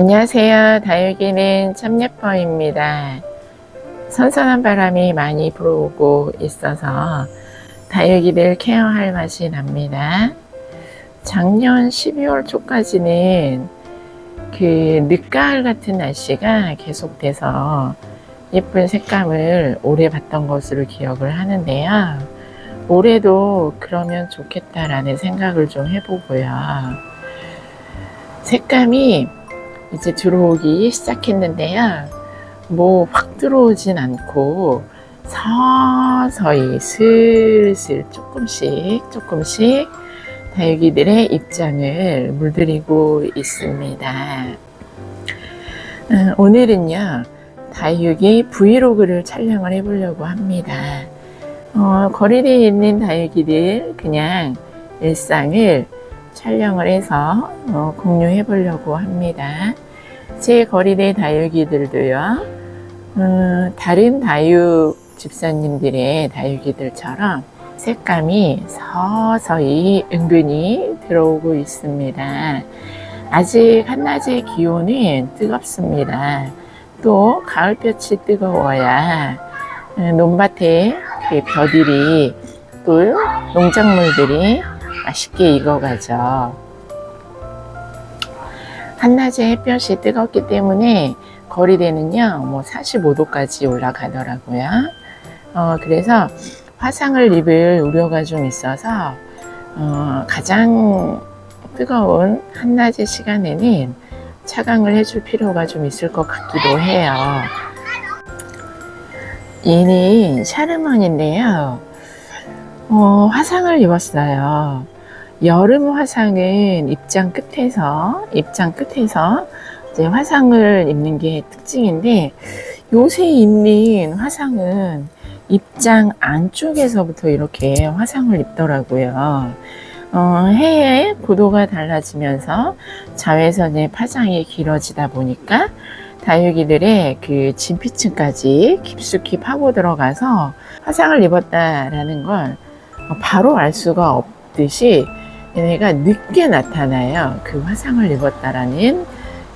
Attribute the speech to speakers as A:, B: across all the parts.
A: 안녕하세요. 다육이는 참예뻐입니다. 선선한 바람이 많이 불어오고 있어서 다육이들 케어할 맛이 납니다. 작년 12월 초까지는 그 늦가을 같은 날씨가 계속돼서 예쁜 색감을 오래 봤던 것으로 기억을 하는데요. 올해도 그러면 좋겠다라는 생각을 좀 해보고요. 색감이 이제 들어오기 시작했는데요. 뭐 확 들어오진 않고 서서히 슬슬 조금씩 조금씩 다육이들의 입장을 물들이고 있습니다. 음, 오늘은요, 다육이 브이로그를 촬영을 해보려고 합니다. 어, 거리대에 있는 다육이들 그냥 일상을 촬영을 해서 어, 공유해 보려고 합니다. 제 거리대 다육이들도요, 음, 다른 다육 집사님들의 다육이들처럼 색감이 서서히 은근히 들어오고 있습니다. 아직 한낮의 기온은 뜨겁습니다. 또 가을볕이 뜨거워야 음, 논밭에 그 벼들이 또 농작물들이 맛있게 익어가죠. 한낮에 햇볕이 뜨겁기 때문에 거리대는요, 뭐 45도까지 올라가더라고요. 어, 그래서 화상을 입을 우려가 좀 있어서, 어, 가장 뜨거운 한낮의 시간에는 차강을 해줄 필요가 좀 있을 것 같기도 해요. 얘는 샤르먼인데요. 어, 화상을 입었어요. 여름 화상은 입장 끝에서, 입장 끝에서 이제 화상을 입는 게 특징인데, 요새 입는 화상은 입장 안쪽에서부터 이렇게 화상을 입더라고요. 어, 해의 고도가 달라지면서 자외선의 파장이 길어지다 보니까 다육이들의 그 진피층까지 깊숙이 파고 들어가서 화상을 입었다라는 걸 바로 알 수가 없듯이 얘네가 늦게 나타나요. 그 화상을 입었다라는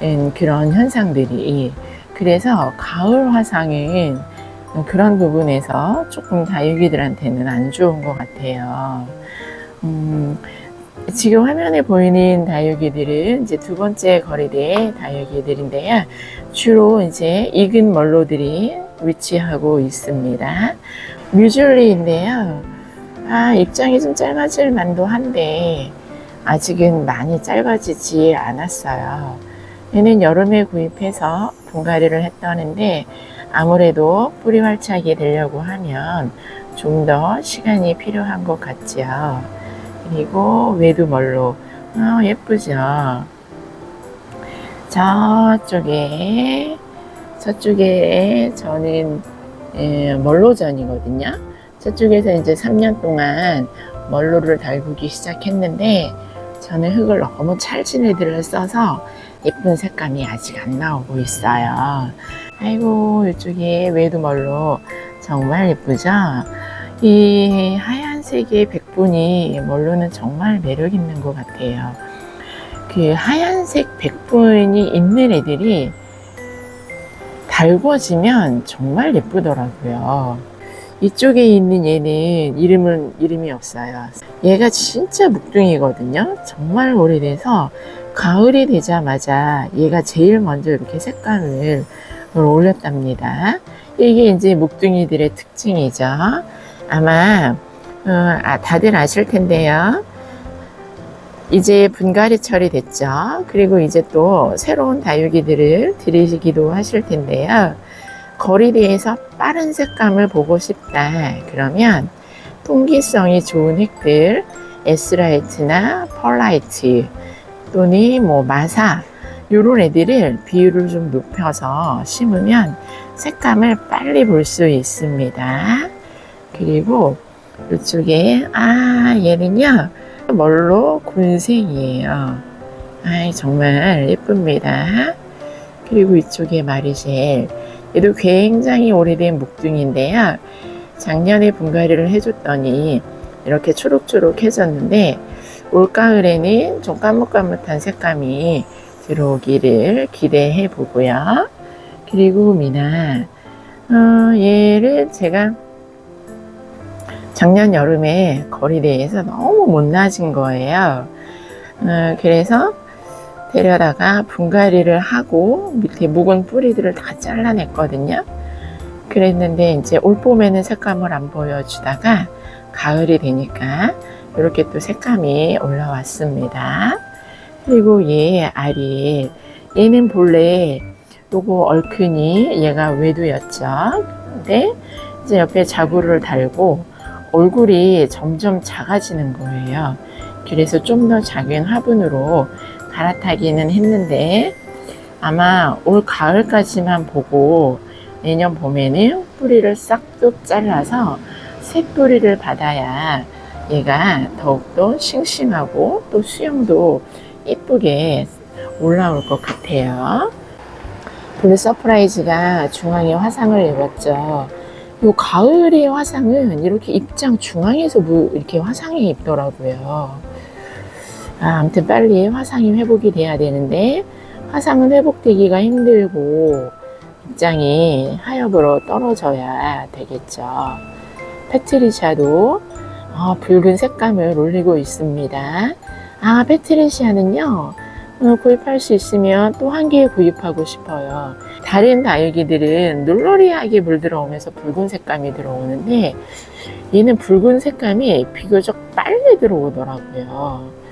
A: 음, 그런 현상들이. 그래서 가을 화상은 그런 부분에서 조금 다육이들한테는 안 좋은 것 같아요. 음, 지금 화면에 보이는 다육이들은 이제 두 번째 거리대의 다육이들인데요. 주로 이제 익은 멀로들이 위치하고 있습니다. 뮤즐리인데요. 아, 입장이 좀 짧아질 만도 한데, 아직은 많이 짧아지지 않았어요. 얘는 여름에 구입해서 분갈이를 했다는데, 아무래도 뿌리 활착이 되려고 하면 좀 더 시간이 필요한 것 같지요. 그리고 외두멀로, 아, 예쁘죠? 저쪽에, 저쪽에 저는 예, 멀로전이거든요. 저쪽에서 이제 3년 동안 멀로를 달구기 시작했는데 저는 흙을 너무 찰진 애들을 써서 예쁜 색감이 아직 안 나오고 있어요. 아이고 이쪽에 외두멀로 정말 예쁘죠? 이 하얀색의 백분이 멀로는 정말 매력 있는 것 같아요. 그 하얀색 백분이 있는 애들이 달궈지면 정말 예쁘더라고요. 이쪽에 있는 얘는 이름은 이름이 없어요. 얘가 진짜 묵둥이거든요. 정말 오래돼서 가을이 되자마자 얘가 제일 먼저 이렇게 색감을 올렸답니다. 이게 이제 묵둥이들의 특징이죠. 아마 어, 아, 다들 아실 텐데요. 이제 분갈이철이 됐죠. 그리고 이제 또 새로운 다육이들을 들이시기도 하실 텐데요. 거리대에서 빠른 색감을 보고 싶다. 그러면 통기성이 좋은 획들, 에스라이트나 펄라이트 또는 뭐 마사 이런 애들을 비율을 좀 높여서 심으면 색감을 빨리 볼 수 있습니다. 그리고 이쪽에 아 얘는요 멀로 군생이에요. 아이 정말 예쁩니다. 그리고 이쪽에 마리셀 얘도 굉장히 오래된 묵둥인데요. 작년에 분갈이를 해줬더니 이렇게 초록초록해졌는데 올가을에는 좀 까뭇까뭇한 색감이 들어오기를 기대해 보고요. 그리고 미나, 어, 얘를 제가 작년 여름에 거리대에서 너무 못나진 거예요. 어, 그래서 데려다가 분갈이를 하고 밑에 묵은 뿌리들을 다 잘라냈거든요. 그랬는데 이제 올 봄에는 색감을 안 보여주다가 가을이 되니까 이렇게 또 색감이 올라왔습니다. 그리고 얘 알이 얘는 본래 요거 얼큰이 얘가 외두였죠. 근데 이제 옆에 자구를 달고 얼굴이 점점 작아지는 거예요. 그래서 좀 더 작은 화분으로 갈아타기는 했는데 아마 올 가을까지만 보고 내년 봄에는 뿌리를 싹둑 잘라서 새 뿌리를 받아야 얘가 더욱더 싱싱하고 또 수영도 이쁘게 올라올 것 같아요. 블루 서프라이즈가 중앙에 화상을 입었죠. 요 가을의 화상은 이렇게 입장 중앙에서 뭐 이렇게 화상이 입더라고요. 아, 아무튼 빨리 화상이 회복이 돼야 되는데 화상은 회복되기가 힘들고 입장이 하엽으로 떨어져야 되겠죠. 페트리샤도 어, 붉은 색감을 올리고 있습니다. 아, 페트리샤는요, 어, 구입할 수 있으면 또 한 개 구입하고 싶어요. 다른 다육이들은 놀러리하게 물 들어오면서 붉은 색감이 들어오는데 얘는 붉은 색감이 비교적 빨리 들어오더라고요.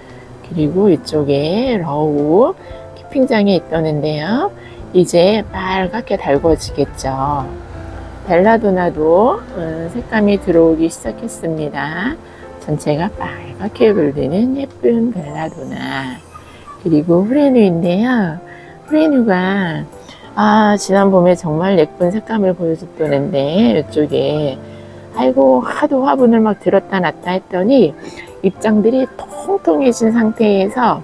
A: 그리고 이쪽에 러우 키핑장에 있더는데요. 이제 빨갛게 달궈지겠죠. 벨라도나도 음, 색감이 들어오기 시작했습니다. 전체가 빨갛게 물드는 예쁜 벨라도나. 그리고 후레뉴인데요. 후레뉴가 아 지난 봄에 정말 예쁜 색감을 보여줬더는데 이쪽에 아이고 하도 화분을 막 들었다 놨다 했더니 입장들이 통통해진 상태에서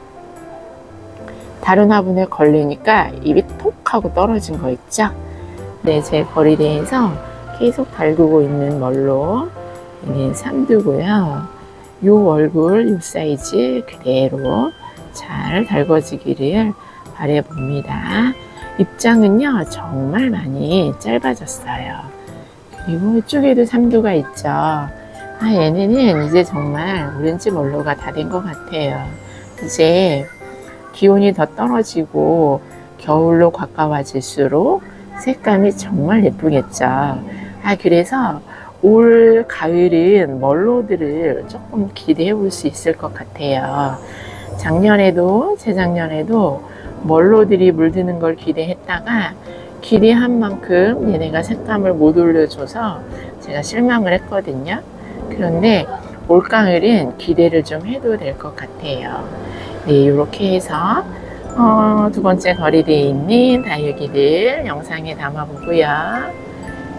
A: 다른 화분에 걸리니까 입이 톡 하고 떨어진 거 있죠? 네, 제 거리대에서 계속 달구고 있는 멀로 얘는 삼두고요. 요 얼굴, 요 사이즈 그대로 잘 달궈지기를 바래봅니다. 입장은요, 정말 많이 짧아졌어요. 그리고 이쪽에도 삼두가 있죠. 아, 얘네는 이제 정말 오렌지 멀로가 다 된 것 같아요. 이제 기온이 더 떨어지고 겨울로 가까워질수록 색감이 정말 예쁘겠죠. 아, 그래서 올 가을은 멀로들을 조금 기대해 볼 수 있을 것 같아요. 작년에도, 재작년에도 멀로들이 물드는 걸 기대했다가 기대한 만큼 얘네가 색감을 못 올려줘서 제가 실망을 했거든요. 그런데 올가을은 기대를 좀 해도 될 것 같아요. 네, 이렇게 해서 어, 두 번째 거리대에 있는 다육이들 영상에 담아보고요.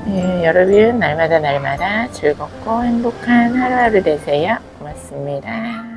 A: 네, 여러분 날마다 날마다 즐겁고 행복한 하루하루 되세요. 고맙습니다.